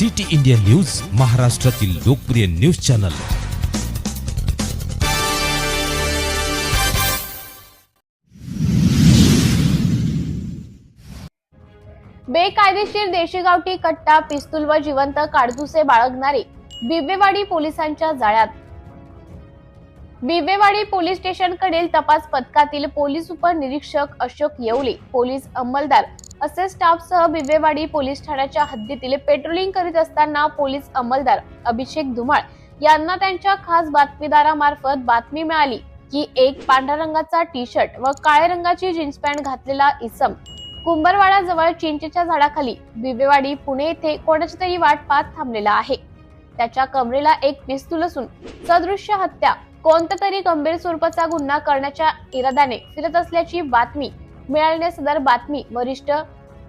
City India news महाराष्ट्रातील लोकप्रिय news channel. बेकायदेशीर देशी गावठी कट्टा पिस्तूल व जिवंत काडतुसे बाळगणारे बिबेवाडी पोलिसांच्या जाळ्यात. बिबेवाडी पोलीस स्टेशनकडील तपास पथकातील पोलीस उपनिरीक्षक अशोक येवले पोलीस अंमलदार असे स्टाफसह बिबेवाडी पोलीस ठाण्याच्या हद्दीतील पेट्रोलिंग करीत असताना पोलीस अंमलदार अभिषेक धुमाळ यांना त्यांच्या खास बातमीदारामार्फत बातमी मिळाली की एक पांढऱ्या रंगाचा टी शर्ट व काळ्या रंगाची जीन्स पॅन्ट घातलेला इसम कुंभरवाडाजवळ चिंचेच्या झाडाखाली बिबेवाडी पुणे येथे कोणाची तरी वाट पाहत थांबलेला आहे. त्याच्या कमरेला एक पिस्तूल असून सदृश्य हत्या कोणत्या तरी गंभीर स्वरूपाचा गुन्हा करण्याच्या इराद्याने फिरत असल्याची बातमी मिळाल्याने सदर बातमी वरिष्ठ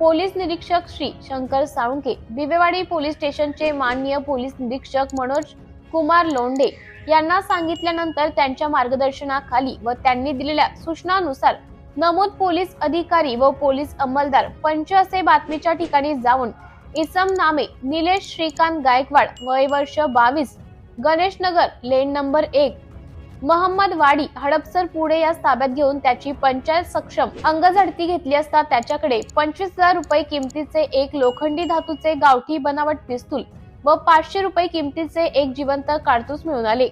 पोलीस निरीक्षक श्री शंकर साळुंके दिवेवाडी पोलीस स्टेशनचे माननीय पोलीस निरीक्षक मनोज कुमार लोंढे यांना सांगितल्यानंतर त्यांच्या मार्गदर्शनाखाली व त्यांनी दिलेल्या सूचनानुसार नमूद पोलीस अधिकारी व पोलीस अंमलदार पंच असे बातमीच्या ठिकाणी जाऊन इसम नामे निलेश श्रीकांत गायकवाड वय वर्ष बावीस गणेश नगर लेन नंबर एक महम्मद वाडी हडपसर पुढे या ताब्यात घेऊन त्याची पंचायत सक्षम अंगझडती घेतली असता त्याच्याकडे पंचवीस हजार रुपये किमतीचे एक लोखंडी धातूचे गावठी बनावट पिस्तूल व पाचशे रुपये किमतीचे एक जिवंत काढतूस मिळून आले.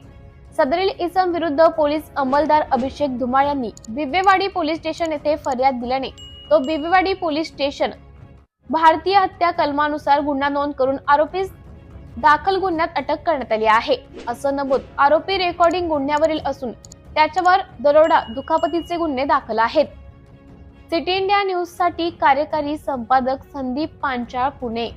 सदरील इसम विरुद्ध पोलीस अंमलदार अभिषेक धुमाळ यांनी बिबेवाडी पोलीस स्टेशन येथे फर्याद दिल्याने तो बिबेवाडी पोलीस स्टेशन भारतीय हत्या कलमानुसार गुन्हा नोंद करून आरोपीस दाखल गुन्ह्यात अटक करण्यात आली आहे. असं नमूद आरोपी रेकॉर्डिंग गुन्ह्यावरील असून त्याच्यावर दरोडा दुखापतीचे गुन्हे दाखल आहेत. सिटी इंडिया न्यूजसाठी कार्यकारी संपादक संदीप पांचाळ पुणे.